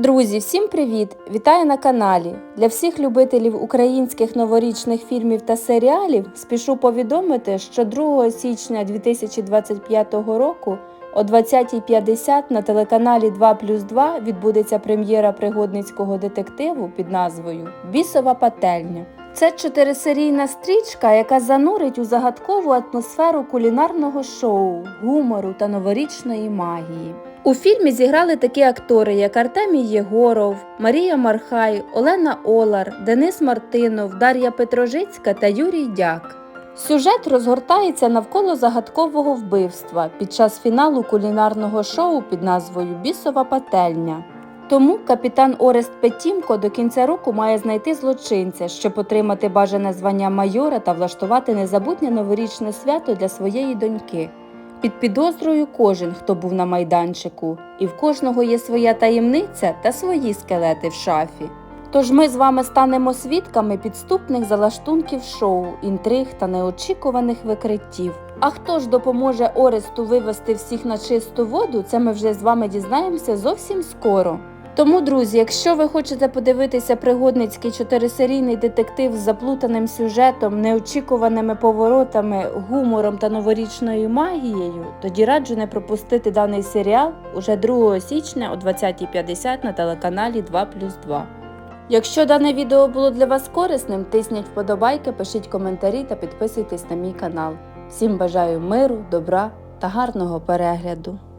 Друзі, всім привіт! Вітаю на каналі. Для всіх любителів українських новорічних фільмів та серіалів спішу повідомити, що 2 січня 2025 року о 20.50 на телеканалі 2 плюс 2 відбудеться прем'єра пригодницького детективу під назвою Бісова пательня. Це чотирисерійна стрічка, яка занурить у загадкову атмосферу кулінарного шоу, гумору та новорічної магії. У фільмі зіграли такі актори, як Артемій Єгоров, Марія Мархай, Олена Олар, Денис Мартинов, Дар'я Петрожицька та Юрій Дяк. Сюжет розгортається навколо загадкового вбивства під час фіналу кулінарного шоу під назвою Бісова пательня. Тому капітан Орест Петімко до кінця року має знайти злочинця, щоб отримати бажане звання майора та влаштувати незабутнє новорічне свято для своєї доньки. Під підозрою кожен, хто був на майданчику, і в кожного є своя таємниця та свої скелети в шафі. Тож ми з вами станемо свідками підступних залаштунків шоу, інтриг та неочікуваних викриттів. А хто ж допоможе Оресту вивести всіх на чисту воду, це ми вже з вами дізнаємося зовсім скоро. Тому, друзі, якщо ви хочете подивитися пригодницький чотирисерійний детектив з заплутаним сюжетом, неочікуваними поворотами, гумором та новорічною магією, тоді раджу не пропустити даний серіал уже 2 січня о 20.50 на телеканалі 2 плюс 2. Якщо дане відео було для вас корисним, тисніть вподобайки, пишіть коментарі та підписуйтесь на мій канал. Всім бажаю миру, добра та гарного перегляду!